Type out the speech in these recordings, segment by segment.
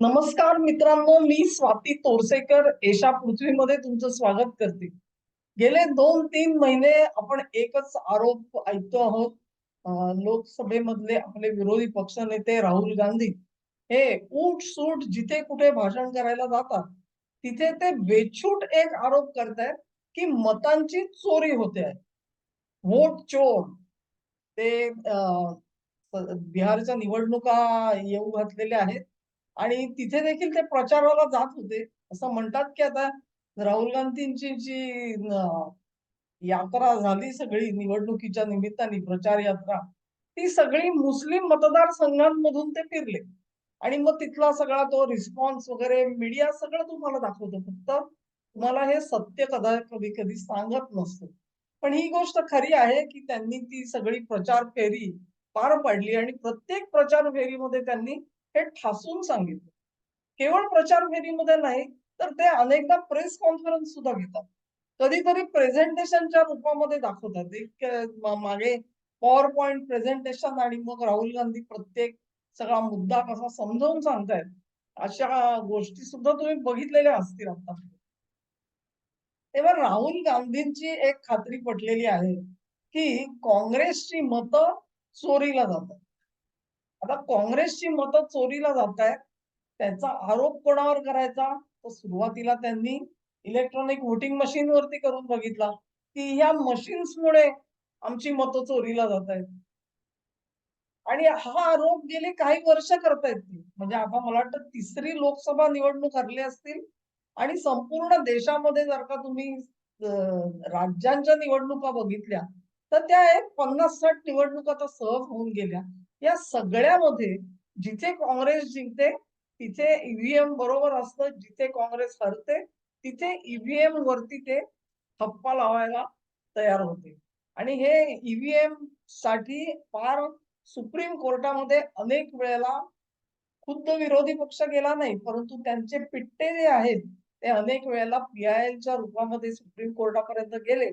नमस्कार मित्रांनो मी स्वाती तोरसेकर एशा पृथ्वीमध्ये तुमचं स्वागत करते. गेले दोन तीन महिने आपण एकच आरोप ऐकतो आहोत. लोकसभेमधले आपले विरोधी पक्षनेते राहुल गांधी हे उठ सूट जिथे कुठे भाषण करायला जातात तिथे ते बेछूट एक आरोप करतायत की मतांची चोरी होते आहे. व्होट चोर. ते बिहारच्या निवडणुका येऊ घातलेल्या आहेत. आणि तिथे देखील ते प्रचाराला जात होते. असं म्हणतात की आता राहुल गांधींची जी यात्रा झाली सगळी निवडणुकीच्या निमित्ताने प्रचार यात्रा ती सगळी मुस्लिम मतदारसंघांमधून ते फिरले. आणि मग तिथला सगळा तो रिस्पॉन्स वगैरे मीडिया सगळं तुम्हाला दाखवतो. फक्त तुम्हाला हे सत्य कदा कधी कधी सांगत नसतं. पण ही गोष्ट खरी आहे की त्यांनी ती सगळी प्रचार फेरी पार पाडली आणि प्रत्येक प्रचार फेरीमध्ये त्यांनी हे ठासून सांगितलं. केवळ प्रचार फेरीमध्ये नाही तर ते अनेकदा प्रेस कॉन्फरन्स सुद्धा घेतात. कधीतरी प्रेझेंटेशनच्या रूपामध्ये दाखवतात. एक मागे पॉवर पॉइंट प्रेझेंटेशन आणि मग राहुल गांधी प्रत्येक सगळा मुद्दा कसा समजावून सांगतायत अशा गोष्टी सुद्धा तुम्ही बघितलेल्या असतील आता. तेव्हा राहुल गांधींची एक खात्री पटलेली आहे की काँग्रेसची मतं चोरीला जातात. आता काँग्रेसची मतं चोरीला जात आहेत त्याचा आरोप कोणावर करायचा? तर सुरुवातीला त्यांनी इलेक्ट्रॉनिक व्होटिंग मशीन वरती करून बघितला की ह्या मशीन्समुळे आमची मतं चोरीला जात आहेत आणि हा आरोप गेले काही वर्ष करतायत ती. म्हणजे आता मला वाटतं तिसरी लोकसभा निवडणूक हरली असतील. आणि संपूर्ण देशामध्ये जर का तुम्ही राज्यांच्या निवडणुका बघितल्या तर त्या एक पन्नास साठ निवडणुका तर सहज होऊन गेल्या. या सगळ्यामध्ये जिथे काँग्रेस जिंकते तिथे ईव्हीएम बरोबर असतं. जिथे काँग्रेस हरते तिथे ईव्हीएम वरती ते थप्पा लावायला तयार होते. आणि हे ईव्हीएमसाठी फार सुप्रीम कोर्टामध्ये अनेक वेळेला खुद्द विरोधी पक्ष गेला नाही परंतु त्यांचे पिट्टे जे आहेत ते अनेक वेळेला पीआयएलच्या रूपामध्ये सुप्रीम कोर्टापर्यंत गेले.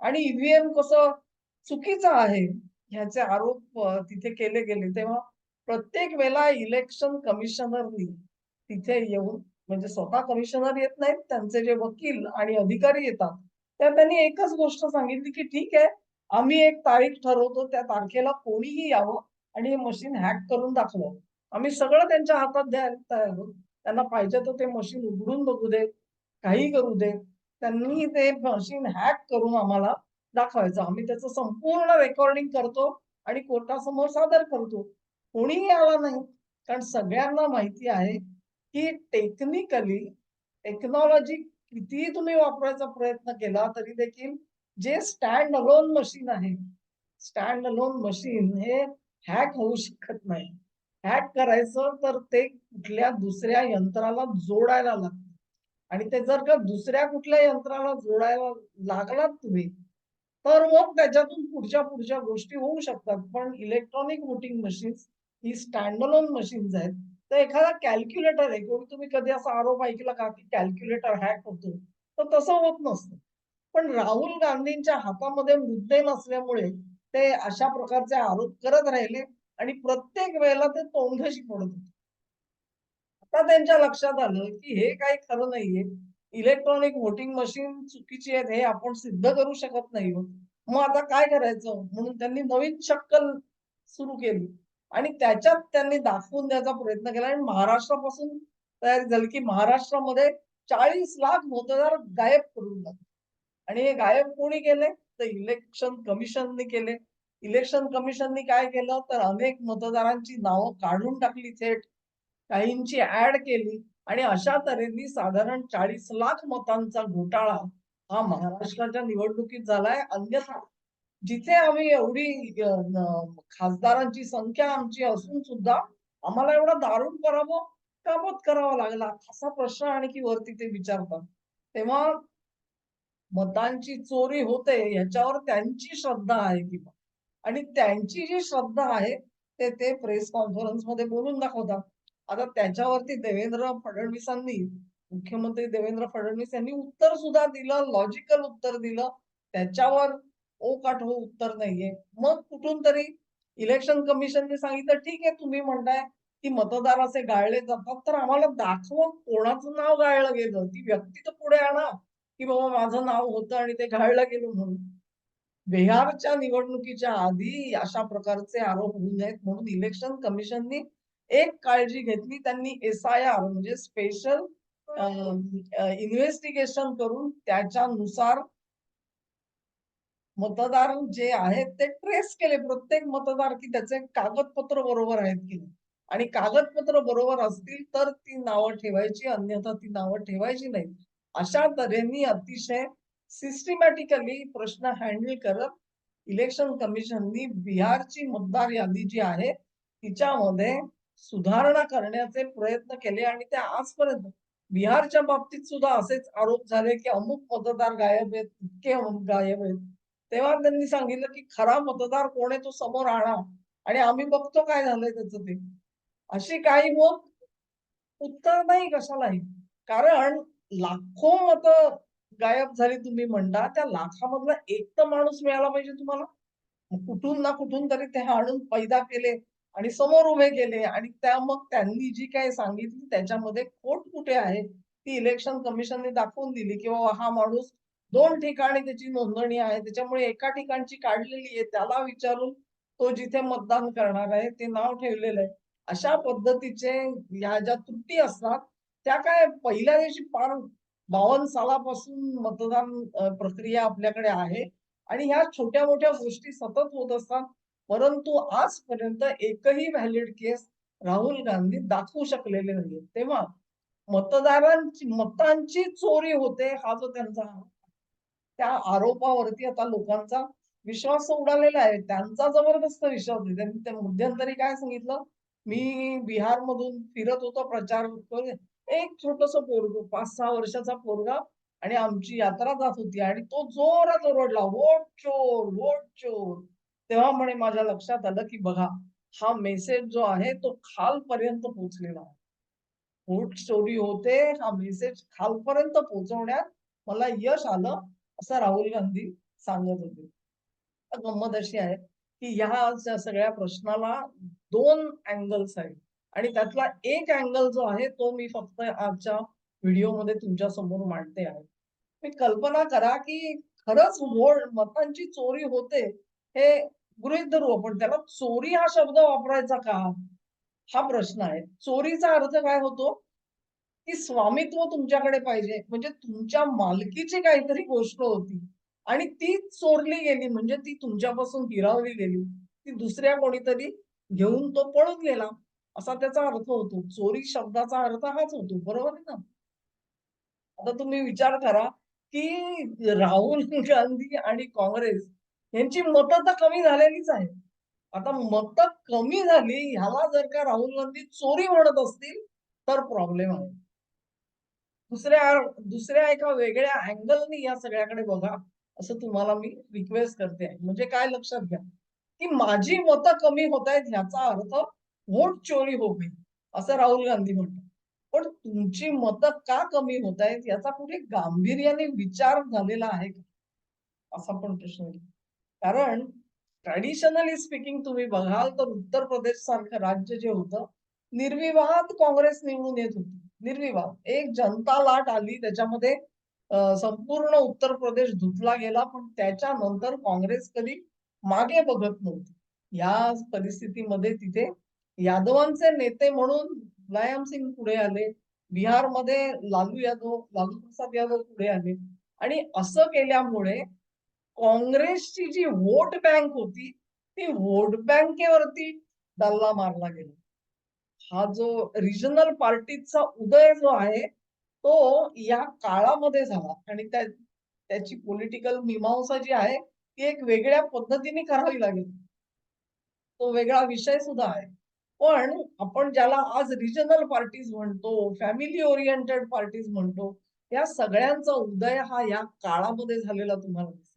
आणि ईव्हीएम कसं चुकीचा आहे. ह्याचे आरोप तिथे केले गेले. तेव्हा प्रत्येक वेळेला इलेक्शन कमिशनरनी तिथे येऊन म्हणजे स्वतः कमिशनर येत नाहीत त्यांचे जे वकील आणि अधिकारी येतात त्या त्यांनी एकच गोष्ट सांगितली की ठीक आहे आम्ही एक तारीख ठरवतो त्या तारखेला कोणीही यावं आणि हे मशीन हॅक करून दाखवलं आम्ही सगळं त्यांच्या हातात द्यायला तयार आहोत त्यांना पाहिजे तर ते मशीन उघडून बघू देत काही करू देत. त्यांनी ते मशीन हॅक करून आम्हाला दाखवायचं. आम्ही त्याचं संपूर्ण रेकॉर्डिंग करतो आणि कोर्टासमोर सादर करतो. कोणीही आला नाही. कारण सगळ्यांना माहिती आहे की टेक्निकली टेक्नॉलॉजी कितीही तुम्ही वापरायचा प्रयत्न केला तरी देखील जे स्टँड अलोन मशीन आहे स्टँड अलोन मशीन हे हॅक होऊ शकत नाही. हॅक करायचं तर ते कुठल्या दुसऱ्या यंत्राला जोडायला लागतं. आणि ते जर का दुसऱ्या कुठल्या यंत्राला जोडायला लागलात तुम्ही तर मग त्याच्यातून पुढच्या पुढच्या गोष्टी होऊ शकतात. पण इलेक्ट्रॉनिक वोटिंग मशीन्स ही स्टँडलोन मशीन्स आहेत. तर एखादा कॅल्क्युलेटर आहे. किंवा तुम्ही कधी असा आरोप ऐकला का की कॅल्क्युलेटर हॅक होतो? तर तसं होत नसतं. पण राहुल गांधींच्या हातामध्ये मुद्दे नसल्यामुळे ते अशा प्रकारचे आरोप करत राहिले आणि प्रत्येक वेळेला ते तोंडशी पडत होते. आता त्यांच्या लक्षात आलं की हे काही खरं नाहीये. इलेक्ट्रॉनिक व्होटिंग मशीन चुकीची आहेत हे आपण सिद्ध करू शकत नाही. मग आता काय करायचं? म्हणून त्यांनी नवीन शक्कल सुरू केली. आणि त्याच्यात त्यांनी दाखवून द्यायचा प्रयत्न केला आणि महाराष्ट्रापासून तयारी झाली की महाराष्ट्रामध्ये चाळीस लाख मतदार गायब करून लागले आणि हे गायब कोणी केले? तर इलेक्शन कमिशनने केले. इलेक्शन कमिशननी काय केलं? तर अनेक मतदारांची नावं काढून टाकली थेट. काहींची ऍड केली. आणि अशा तऱ्हेने साधारण चाळीस लाख मतांचा घोटाळा हा महाराष्ट्राच्या निवडणुकीत झालाय. अन्यथा जिथे आम्ही एवढी खासदारांची संख्या आमची असून सुद्धा आम्हाला एवढा दारुण करावं का करावा लागला असा प्रश्न आणखी वरती ते विचारतात. तेव्हा मतांची चोरी होते याच्यावर त्यांची श्रद्धा आहे किंवा आणि त्यांची जी श्रद्धा आहे ते ते प्रेस कॉन्फरन्समध्ये बोलून दाखवतात. आता त्याच्यावरती देवेंद्र फडणवीसांनी मुख्यमंत्री देवेंद्र फडणवीस यांनी उत्तर सुद्धा दिलं लॉजिकल उत्तर दिलं. त्याच्यावर ओ काठो उत्तर नाहीये. मग कुठून तरी इलेक्शन कमिशनने सांगितलं ठीक आहे तुम्ही म्हणताय की मतदार असे गाळले जातात तर आम्हाला दाखवा कोणाचं नाव गाळलं गेलं. ती व्यक्ती तर पुढे आणा की बाबा माझं नाव होतं आणि ते गाळलं गेलं म्हणून. बिहारच्या निवडणुकीच्या आधी अशा प्रकारचे आरोप होऊ नयेत म्हणून इलेक्शन कमिशननी एक काळजी घेतली. त्यांनी एस आय आर म्हणजे स्पेशल इन्व्हेस्टिगेशन करून त्याच्यानुसार मतदार जे आहेत ते ट्रेस केले. प्रत्येक मतदार की त्याचे कागदपत्र बरोबर आहेत की आणि कागदपत्र बरोबर असतील तर ती नावं ठेवायची अन्यथा ती नावं ठेवायची नाही अशा तऱ्हेने अतिशय सिस्टमॅटिकली प्रश्न हँडल करत इलेक्शन कमिशननी बिहारची मतदार यादी जी आहे तिच्यामध्ये सुधारणा करण्याचे प्रयत्न केले आणि ते आजपर्यंत बिहारच्या बाबतीत सुद्धा असेच आरोप झाले की अमुक मतदार गायब आहेत इतके अमुक गायब आहेत. तेव्हा त्यांनी सांगितलं की खरा मतदार कोण आहे तो समोर आणा. आणि आम्ही बघतो काय झालंय त्याचं ते. अशी काही मग उत्तर नाही कशालाही. कारण लाखो मत गायब झाली तुम्ही म्हणता त्या लाखामधला एक तर माणूस मिळाला पाहिजे तुम्हाला. कुठून ना कुठून तरी ते आणून पैदा केले. आणि समोर उभे केले. आणि त्या मग त्यांनी जी काही सांगितली त्याच्यामध्ये खोट कुठे आहे ती इलेक्शन कमिशनने दाखवून दिली की बाबा हा माणूस दोन ठिकाणी त्याची नोंदणी आहे त्याच्यामुळे एका ठिकाणची काढलेली आहे त्याला विचारून तो जिथे मतदान करणार आहे ते नाव ठेवलेलं आहे. अशा पद्धतीचे ह्या ज्या त्रुटी असतात त्या काय पहिल्या दिवशी फार बावन्न सालापासून मतदान प्रक्रिया आपल्याकडे आहे. आणि ह्या छोट्या मोठ्या गोष्टी सतत होत असतात. परंतु आजपर्यंत एकही व्हॅलिड केस राहुल गांधी दाखवू शकलेले नाही तेव्हा मतदारांची मतांची चोरी होते हा जो त्यांचा त्या आरोपावरती आता लोकांचा विश्वास उडालेला आहे. त्यांचा जबरदस्त विश्वास आहे त्यांनी त्या मध्यंतरी काय सांगितलं? मी बिहार मधून फिरत होतो प्रचार एक छोटस पोरग पाच सहा वर्षाचा पोरगा आणि आमची यात्रा जात होती आणि तो जोरात ओरडला वोट चोर वोट चोर. तेव्हा म्हणे माझ्या लक्षात आलं की बघा हा मेसेज जो आहे तो खालपर्यंत पोहोचलेला आहे. वोट चोरी होते हा मेसेज खालपर्यंत पोहोचवण्यात मला यश आलं असं राहुल गांधी सांगत होते. गंमत अशी आहे की ह्या सगळ्या प्रश्नाला दोन अँगल्स आहेत. आणि त्यातला एक अँगल जो आहे तो मी फक्त आजच्या व्हिडिओमध्ये तुमच्यासमोर मांडते आहे. मी कल्पना करा की खरंच मतांची चोरी होते हे गृहित धरू आपण त्याला. चोरी हा शब्द वापरायचा का? हा प्रश्न आहे. चोरीचा अर्थ काय होतो? की स्वामित्व तुमच्याकडे पाहिजे. म्हणजे तुमच्या मालकीची काहीतरी गोष्ट होती. आणि ती चोरली गेली. म्हणजे ती तुमच्यापासून हिरावली गेली. ती दुसऱ्या कोणीतरी घेऊन तो पळून गेला. असा त्याचा अर्थ होतो. चोरी शब्दाचा अर्थ हाच होतो. बरोबर आहे ना? आता तुम्ही विचार करा की राहुल गांधी आणि काँग्रेस यांची मतं तर कमी झालेलीच आहे आता मतं कमी झाली ह्याला जर का राहुल गांधी चोरी म्हणत असतील तर प्रॉब्लेम आहे. दुसऱ्या दुसऱ्या एका वेगळ्या अँगलनी या सगळ्याकडे बघा असं तुम्हाला मी रिक्वेस्ट करते. म्हणजे काय लक्षात घ्या. की माझी मतं कमी होत आहेत ह्याचा अर्थ व्होट चोरी हो गई असं राहुल गांधी म्हणतात. पण तुमची मतं का कमी होत आहेत याचा कुठे गांभीर्याने विचार झालेला आहे का? असा पण प्रश्न कारण ट्रॅडिशनली स्पीकिंग तुम्ही बघाल तर उत्तर प्रदेश सारखं राज्य जे होतं निर्विवाद काँग्रेस निवडून येत होती. निर्विवाद. एक जनता लाट आली त्याच्यामध्ये संपूर्ण उत्तर प्रदेश धुतला गेला पण त्याच्यानंतर काँग्रेस कधी मागे बघत नव्हती. या परिस्थितीमध्ये तिथे यादवांचे नेते म्हणून मुलायम सिंग पुढे आले बिहारमध्ये लालू यादव लालू प्रसाद यादव पुढे आले. आणि असं केल्यामुळे काँग्रेसची जी वोट बँक होती ती वोट बँकेवरती डल्ला मारला गेला. हा जो रिजनल पार्टीचा उदय जो आहे तो या काळामध्ये झाला. आणि त्या त्याची पॉलिटिकल मीमांसा जी आहे ती एक वेगळ्या पद्धतीने करावी लागेल. तो वेगळा विषय सुद्धा आहे. पण आपण ज्याला आज रिजनल पार्टीज म्हणतो फॅमिली ओरिएंटेड पार्टीज म्हणतो या सगळ्यांचा उदय हा या काळामध्ये झालेला तुम्हाला दिसतो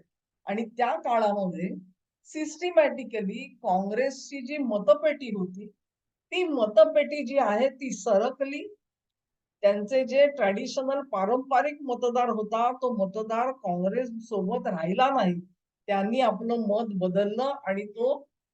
आणि त्या काळामध्ये सिस्टिमॅटिकली काँग्रेसची जी मतपेटी होती ती मतपेटी जी आहे ती सरकली. त्यांचे जे ट्रॅडिशनल पारंपरिक मतदार होता तो मतदार काँग्रेस सोबत राहिला नाही. त्यांनी आपलं मत बदललं आणि तो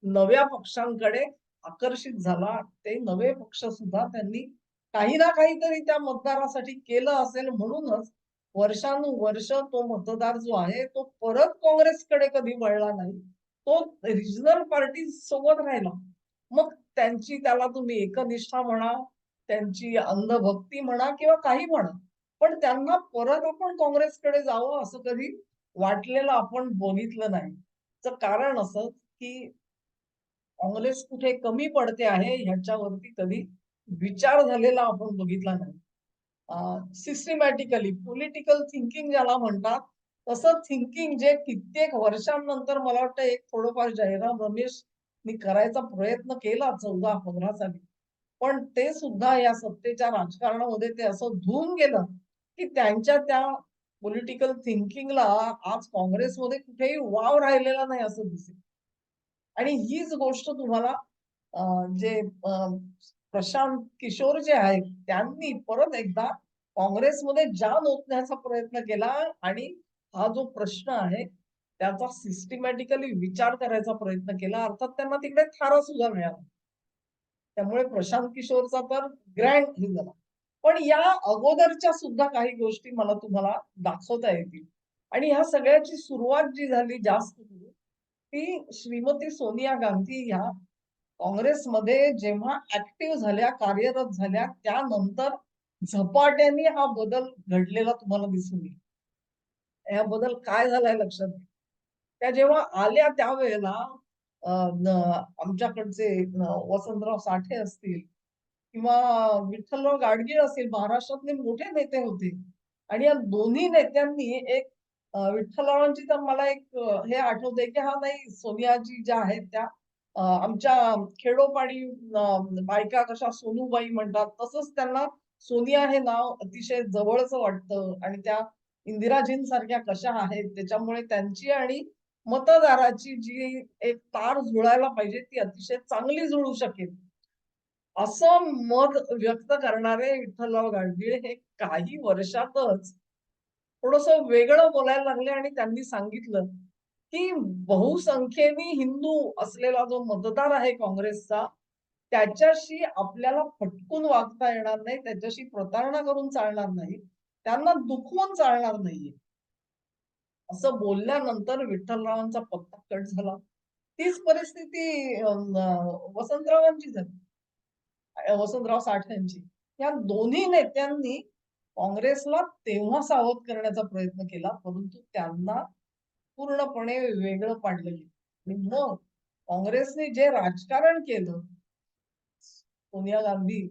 नव्या पक्षांकडे आकर्षित झाला. ते नवे पक्ष सुद्धा त्यांनी काही ना काहीतरी त्या मतदारासाठी केलं असेल म्हणूनच वर्षानुवर्ष तो मतदार जो आहे तो परत काँग्रेसकडे कधी वळला नाही. तो रिजनल पार्टी सोबत राहिला. मग त्यांची त्याला तुम्ही एकनिष्ठा म्हणा त्यांची अंधभक्ती म्हणा किंवा काही म्हणा पण त्यांना परत आपण काँग्रेसकडे जावं असं कधी वाटलेलं आपण बघितलं नाही. च कारण असं की काँग्रेस कुठे कमी पडते आहे ह्याच्यावरती कधी विचार झालेला आपण बघितला नाही. सिस्टमॅटिकली पॉलिटिकल थिंकिंग ज्याला म्हणतात तसं थिंकिंग जे कित्येक वर्षांनंतर मला वाटतं एक थोडंफार जयराम रमेश मी करायचा प्रयत्न केला चौदा पंधरा साली. पण ते सुद्धा या सत्तेच्या राजकारणामध्ये ते असं धुवून गेलं की त्यांच्या त्या पॉलिटिकल थिंकिंगला आज काँग्रेसमध्ये कुठेही वाव राहिलेला नाही असं दिसेल. आणि हीच गोष्ट तुम्हाला जे प्रशांत किशोर जे आहेत त्यांनी परत एकदा काँग्रेसमध्ये जान ओतण्याचा प्रयत्न केला आणि हा जो प्रश्न आहे त्याचा सिस्टमॅटिकली विचार करायचा प्रयत्न केला अर्थात त्यांना तिकडे थारा सुद्धा मिळाला. त्यामुळे प्रशांत किशोरचा तर ग्रँड हे झाला. पण या अगोदरच्या सुद्धा काही गोष्टी मला तुम्हाला दाखवता येतील. आणि ह्या सगळ्याची सुरुवात जी झाली जास्त ती श्रीमती सोनिया गांधी ह्या काँग्रेसमध्ये जेव्हा ऍक्टिव्ह झाल्या कार्यरत झाल्या त्यानंतर झपाट्याने हा बदल घडलेला तुम्हाला दिसून येईल. या बदल काय झालाय लक्षात घ्या. त्या जेव्हा आल्या त्यावेळेला आमच्याकडचे वसंतराव साठे असतील किंवा विठ्ठलराव गाडगीळ असतील महाराष्ट्रातले मोठे नेते होते आणि या दोन्ही नेत्यांनी एक विठ्ठलरावांची तर मला एक हे आठवते की हा नाही सोनियाजी ज्या आहेत त्या आमच्या खेडोपाडी बायका कशा सोनूबाई म्हणतात तसंच त्यांना सोनिया हे नाव अतिशय जवळच वाटतं आणि त्या इंदिराजींसारख्या कशा आहेत त्याच्यामुळे त्यांची आणि मतदाराची जी एक तार जुळायला पाहिजे ती अतिशय चांगली जुळू शकेल. असं मत व्यक्त करणारे विठ्ठलराव गाडगीळ हे काही वर्षातच थोडस वेगळं बोलायला लागले आणि त्यांनी सांगितलं की बहुसंख्येने हिंदू असलेला जो मतदार आहे काँग्रेसचा त्याच्याशी आपल्याला फटकून वागता येणार नाही त्याच्याशी प्रतारणा करून चालणार नाही त्यांना दुखवून चालणार नाहीये. असं बोलल्यानंतर विठ्ठलरावांचा पत्ता कट झाला. तीच परिस्थिती वसंतरावांची झाली. वसंतराव वसंतराव यांची या दोन्ही नेत्यांनी काँग्रेसला तेव्हा सावध करण्याचा प्रयत्न केला परंतु त्यांना पूर्णपणे वेगळं पाडलं आणि मग काँग्रेसने जे राजकारण केलं सोनिया गांधी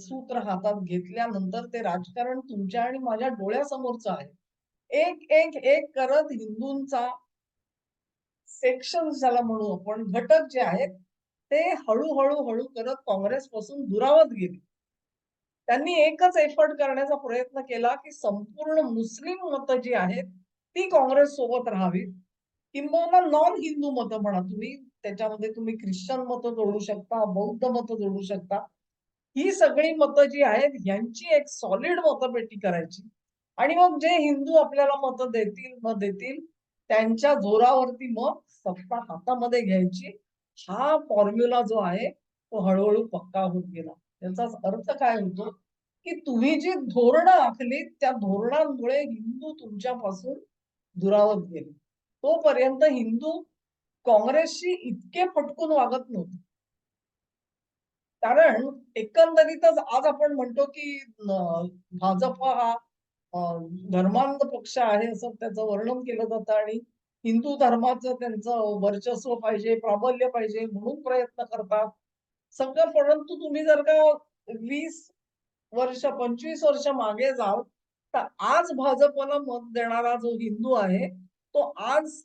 सूत्र हातात घेतल्यानंतर ते राजकारण तुमच्या आणि माझ्या डोळ्यासमोरचं आहे. एक एक एक करत हिंदूंचा सेक्शन ज्याला म्हणू आपण घटक जे आहेत ते हळूहळू हळू करत काँग्रेस पासून दुरावत गेले. त्यांनी एकच एफर्ट करण्याचा प्रयत्न केला की संपूर्ण मुस्लिम मतं जी आहेत ती काँग्रेस सोबत राहावीत. किंबहुना नॉन हिंदू मतं म्हणा तुम्ही. त्याच्यामध्ये तुम्ही ख्रिश्चन मतं जोडू शकता बौद्ध मतं जोडू शकता. ही सगळी मतं जी आहेत यांची एक सॉलिड मतपेटी करायची. आणि मग जे हिंदू आपल्याला मतं देतील मत देतील त्यांच्या जोरावरती मग सत्ता हातामध्ये घ्यायची. हा फॉर्म्युला जो आहे तो हळूहळू पक्का होत गेला. त्याचाच अर्थ काय होतो की तुम्ही जी धोरणं आखलीत त्या धोरणांमुळे हिंदू तुमच्यापासून दुरावत गेले. तोपर्यंत हिंदू काँग्रेसशी इतके पटकून वागत नव्हते. कारण एकंदरीतच आज आपण म्हणतो की भाजप हा धर्मांध पक्ष आहे असं त्याचं वर्णन केलं जातं आणि हिंदू धर्माचं त्यांचं वर्चस्व पाहिजे प्राबल्य पाहिजे म्हणून प्रयत्न करतात. सगळं परंतु तुम्ही जर का वीस वर्ष पंचवीस वर्ष मागे जाल तर आज भाजपला मत देणारा जो हिंदू आहे तो आज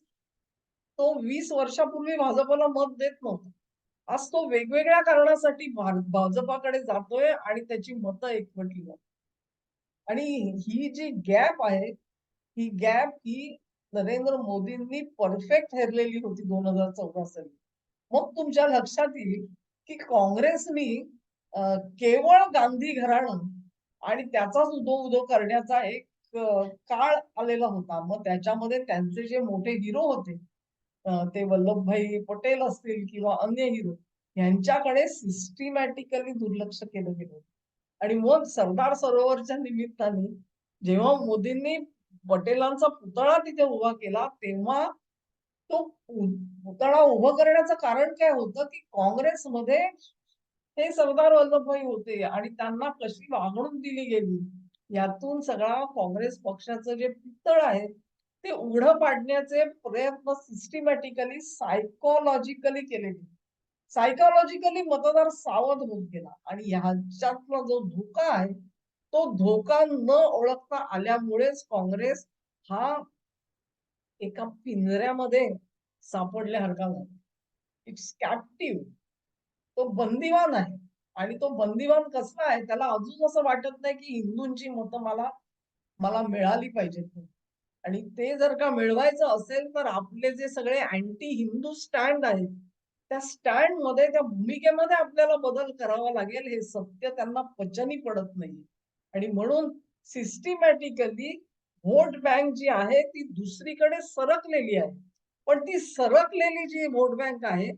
तो वीस वर्षापूर्वी भाजपला मत देत नव्हता. आज तो वेगवेगळ्या कारणासाठी भाजपाकडे जातोय आणि त्याची मतं एकवटली जातात आणि ही जी गॅप आहे ही गॅप ही नरेंद्र मोदींनी परफेक्ट हेरलेली होती दोन हजार चौदा साली. मग तुमच्या लक्षात येईल की काँग्रेसनी केवळ गांधी घराणं आणि त्याचाच उदो उदो करण्याचा एक काळ आलेला होता. मग त्याच्यामध्ये त्यांचे जे मोठे हिरो होते ते वल्लभभाई पटेल असतील किंवा अन्य हिरो यांच्याकडे सिस्टिमॅटिकली दुर्लक्ष केलं गेलं आणि मग सरदार सरोवरच्या निमित्ताने जेव्हा मोदींनी पटेलांचा पुतळा तिथे उभा केला तेव्हा तो पुतळा उभं करण्याचं कारण काय होतं की काँग्रेसमध्ये हे सरदार वल्लभभाई होते आणि त्यांना कशी वागणूक दिली गेली यातून सगळा काँग्रेस पक्षाचं जे पितळ आहे ते उघडं पाडण्याचे प्रयत्न सिस्टमॅटिकली सायकोलॉजिकली केले गेले सायकोलॉजिकली मतदार सावध होत गेला. आणि ह्याच्यातला जो धोका आहे तो धोका न ओळखता आल्यामुळेच काँग्रेस हा एका पिंजऱ्यामध्ये सापडल्यासारखा झाला. इट्स कॅप्टिव्ह तो बंदिवान आहे. आणि तो बंदिवान कसा आहे त्याला अजून असं वाटत नाही की हिंदूंची मतं मला मला मिळाली पाहिजेत आणि ते जर का मिळवायचं असेल तर आपले जे सगळे अँटी हिंदू स्टँड आहेत त्या स्टँडमध्ये त्या भूमिकेमध्ये आपल्याला बदल करावा लागेल हे सत्य त्यांना पचनी पडत नाही. आणि म्हणून सिस्टिमॅटिकली व्होट बँक जी आहे ती दुसरीकडे सरकलेली आहे. पण ती सरकलेली जी व्होट बँक आहे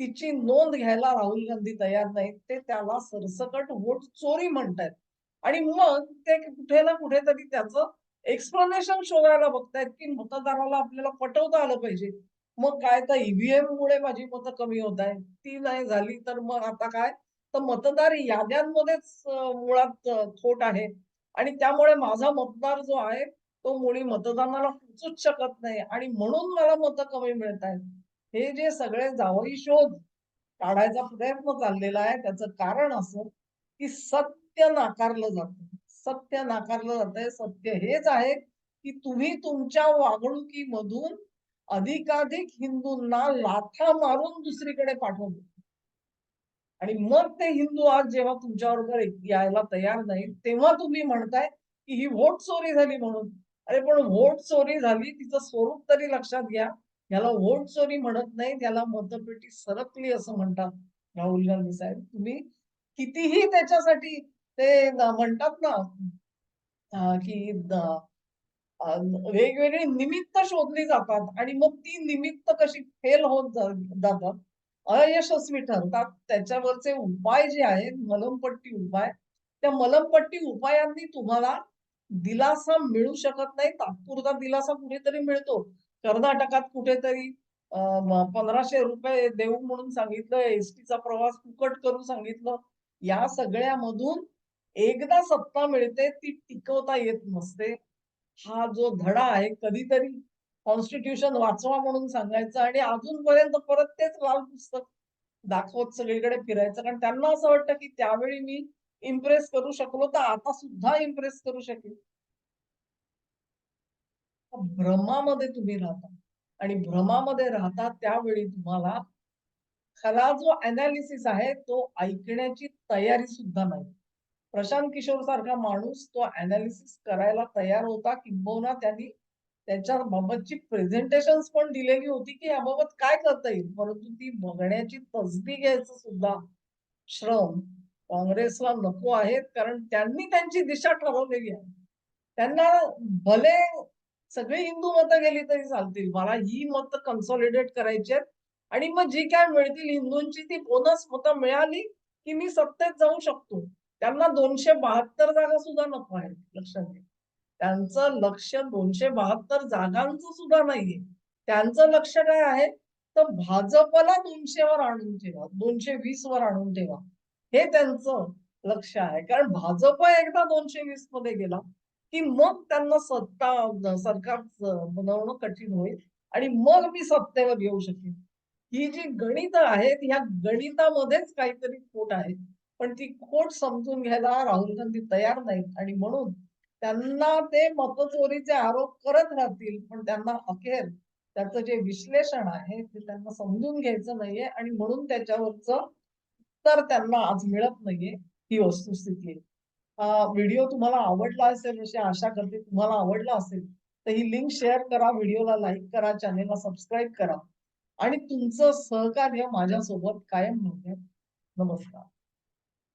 तिची नोंद घ्यायला राहुल गांधी तयार नाहीत. ते त्याला सरसकट वोट चोरी म्हणतायत. आणि मग ते कुठे ना कुठेतरी त्याचं एक्सप्लेनेशन शोधायला बघतायत की मतदाराला आपल्याला पटवता आलं पाहिजे. मग काय तर ईव्हीएम मुळे माझी मतं कमी होत आहे ती नाही झाली तर मग आता काय? तर मतदार याद्यांमध्येच मुळात खोट आहे. आणि त्यामुळे माझा मतदार जो आहे तो मुळी मतदानाला पोचूच शकत नाही. आणि म्हणून मला मतं कमी मिळत आहेत. हे जे सगळे जावई शोध काढायचा प्रयत्न चाललेला आहे त्याचं कारण असं की सत्य नाकारलं जात. सत्य नाकारलं जात सत्य हेच आहे की तुम्ही तुमच्या वागणुकीमधून अधिकाधिक हिंदूंना लाथा मारून दुसरीकडे पाठवतो आणि मग ते हिंदू आज जेव्हा तुमच्याबरोबर यायला तयार नाही तेव्हा तुम्ही म्हणताय की ही व्होट चोरी झाली म्हणून. अरे पण व्होट चोरी झाली तिचं स्वरूप तरी लक्षात घ्या. याला व्होट चोरी म्हणत नाही त्याला मतपेटी सरकली असं म्हणतात राहुल गांधी साहेब. तुम्ही कितीही त्याच्यासाठी ते म्हणतात ना की वेगवेगळी निमित्त शोधली जातात आणि मग ती निमित्त कशी फेल होत जातात अयशस्वी ठरतात. त्याच्यावरचे उपाय जे आहेत मलमपट्टी उपाय त्या मलमपट्टी उपायांनी तुम्हाला दिलासा मिळू शकत नाही. तात्पुरता दिलासा कुठेतरी मिळतो. कर्नाटकात कुठेतरी पंधराशे रुपये देऊ म्हणून सांगितलं एसटीचा प्रवास फुकट करू सांगितलं या सगळ्यामधून एकदा सत्ता मिळते ती टिकवता येत नसते. हा जो धडा आहे कधीतरी कॉन्स्टिट्यूशन वाचवा म्हणून सांगायचं आणि अजूनपर्यंत परत तेच लाल पुस्तक दाखवत सगळीकडे फिरायचं. कारण त्यांना असं वाटतं की त्यावेळी मी इम्प्रेस करू शकलो तर आता सुद्धा इम्प्रेस करू शकेल भ्रमामध्ये तुम्ही राहता. आणि भ्रमामध्ये राहता त्यावेळी तुम्हाला खरा जो अनालिसिस आहे तो ऐकण्याची तयारी सुद्धा नाही. प्रशांत किशोर सारखा माणूस तो अनालिसिस करायला तयार होता किंबहुना त्यांनी त्याच्या बाबतची प्रेझेंटेशन पण दिलेली होती की याबाबत काय करता येईल? परंतु ती बघण्याची तसदी घ्यायचं सुद्धा श्रम काँग्रेसला नको आहेत कारण त्यांनी त्यांची दिशा ठरवलेली आहे. त्यांना भले सगळी हिंदू मतं गेली तरी चालतील. मला ही मतं कन्सॉलिडेट करायची आहेत. आणि मग जी काय मिळतील हिंदूंची ती बोनस मतं मिळाली की मी सत्तेत जाऊ शकतो. त्यांना दोनशे बहात्तर जागा सुद्धा नको आहे लक्षात घ्या. त्यांचं लक्ष दोनशे बहात्तर जागांचं सुद्धा नाहीये. त्यांचं लक्ष काय आहे? तर भाजपला दोनशे वर आणून ठेवा दोनशे वीस वर आणून ठेवा. हे त्यांचं लक्ष आहे. कारण भाजप एकदा दोनशे वीसमध्ये गेला की मग त्यांना सत्ता सरकार बनवणं कठीण होईल आणि मग मी सत्तेवर येऊ शकेन. ही जी गणित आहेत ह्या गणितामध्येच काहीतरी खोट आहे. पण ती खोट समजून घ्यायला राहुल गांधी तयार नाहीत. आणि म्हणून त्यांना ते मतचोरीचे आरोप करत राहतील पण त्यांना अखेर त्याचं जे विश्लेषण आहे ते त्यांना समजून घ्यायचं नाहीये. आणि म्हणून त्याच्यावरच उत्तर त्यांना आज मिळत नाहीये ही वस्तुस्थिती आहे. व्हिडिओ तुम्हाला आवडला असेल अशी आशा करते तुम्हाला आवडला असेल तर ही लिंक शेअर करा व्हिडिओला लाईक करा चॅनेलला सबस्क्राईब करा. आणि तुमचं सहकार्य माझ्यासोबत कायम म्हणजे नमस्कार.